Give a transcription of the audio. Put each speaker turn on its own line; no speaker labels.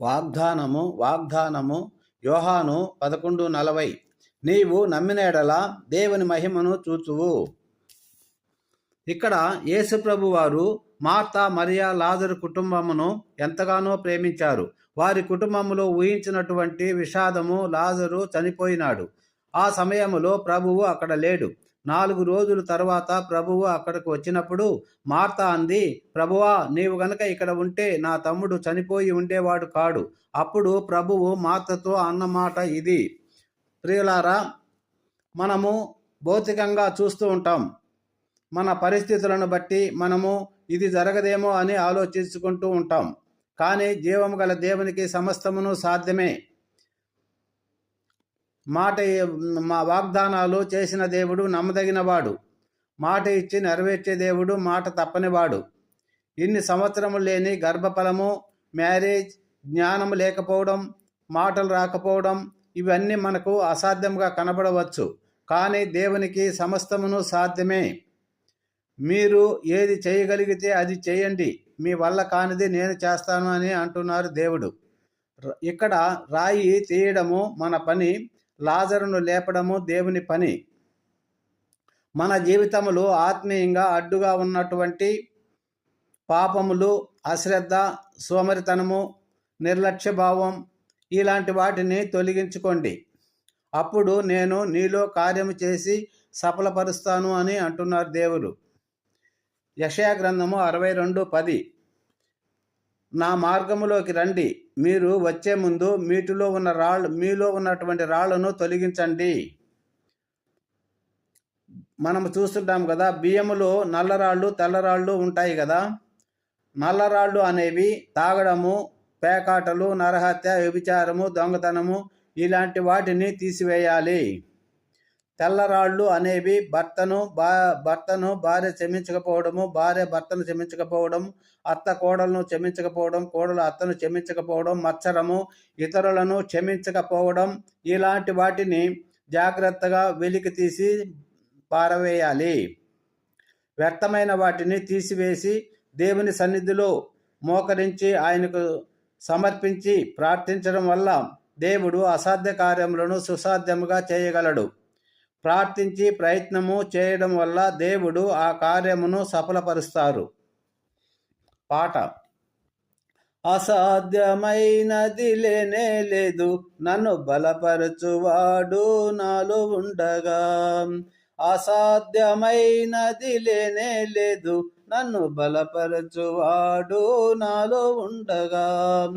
వాగ్దానము వాగ్దానము యోహాను పదకొండు నలభై. నీవు నమ్మినేడల దేవుని మహిమను చూచువు. ఇక్కడ యేసుప్రభు వారు మార్తా మరియా లాజరు కుటుంబమును ఎంతగానో ప్రేమించారు. వారి కుటుంబములో ఊహించినటువంటి విషాదము లాజరు చనిపోయినాడు. ఆ సమయంలో ప్రభువు అక్కడ లేడు. నాలుగు రోజుల తర్వాత ప్రభువు అక్కడికి వచ్చినప్పుడు మార్త అంది ప్రభువా నీవు గనక ఇక్కడ ఉంటే నా తమ్ముడు చనిపోయి ఉండేవాడు కాడు. అప్పుడు ప్రభువు మార్తతో అన్నమాట ఇది. ప్రియులారా మనము భౌతికంగా చూస్తూ ఉంటాం. మన పరిస్థితులను బట్టి మనము ఇది జరగదేమో అని ఆలోచించుకుంటూ ఉంటాం. కానీ జీవము గల దేవునికి సమస్తమును సాధ్యమే. మాట మా వాగ్దానాలు చేసిన దేవుడు నమ్మదగినవాడు. మాట ఇచ్చి నెరవేర్చే దేవుడు మాట తప్పనివాడు. ఇన్ని సంవత్సరములు లేని గర్భఫలము మ్యారేజ్ జ్ఞానం లేకపోవడం మాటలు రాకపోవడం ఇవన్నీ మనకు అసాధ్యంగా కనబడవచ్చు. కానీ దేవునికి సమస్తమును సాధ్యమే. మీరు ఏది చేయగలిగితే అది చేయండి. మీ వల్ల కానిది నేను చేస్తాను అని అంటున్నారు దేవుడు. ఇక్కడ రాయి తీయడము మన పని. లాజరును లేపడము దేవుని పని. మన జీవితములు ఆత్మీయంగా అడ్డుగా ఉన్నటువంటి పాపములు అశ్రద్ధ సోమరితనము నిర్లక్ష్య భావం ఇలాంటి వాటిని తొలగించుకోండి. అప్పుడు నేను నీలో కార్యము చేసి సఫలపరుస్తాను అని అంటున్నారు దేవుడు. యషయా గ్రంథము అరవై రెండు పది. నా మార్గములోకి రండి. మీరు వచ్చే ముందు మీటిలో ఉన్న రాళ్ళు మీలో ఉన్నటువంటి రాళ్ళను తొలగించండి. మనం చూస్తుంటాం కదా బియ్యములో నల్లరాళ్ళు తెల్లరాళ్ళు ఉంటాయి కదా. నల్లరాళ్ళు అనేవి తాగడము పేకాటలు నరహత్య వ్యభిచారము దొంగతనము ఇలాంటి వాటిని తీసివేయాలి. తెల్లరాళ్ళు అనేవి భర్తను బా భర్తను భార్య క్షమించకపోవడము భార్య భర్తను క్షమించకపోవడం అత్త కోడలను క్షమించకపోవడం కోడలు అత్తను క్షమించకపోవడం మత్సరము ఇతరులను క్షమించకపోవడం ఇలాంటి వాటిని జాగ్రత్తగా వెలికి తీసి పారవేయాలి. వ్యర్థమైన వాటిని తీసివేసి దేవుని సన్నిధిలో మోకరించి ఆయనకు సమర్పించి ప్రార్థించడం వల్ల దేవుడు అసాధ్య కార్యములను సుసాధ్యముగా చేయగలడు. ప్రార్థించి ప్రయత్నము చేయడం వల్ల దేవుడు ఆ కార్యమును సఫలపరుస్తారు. పాట. అసాధ్యమైనది లేనే లేదు. నన్ను బలపరచువాడు నాలో ఉండగా. అసాధ్యమైనది లేనే లేదు. నన్ను బలపరచువాడు నాలో ఉండగా.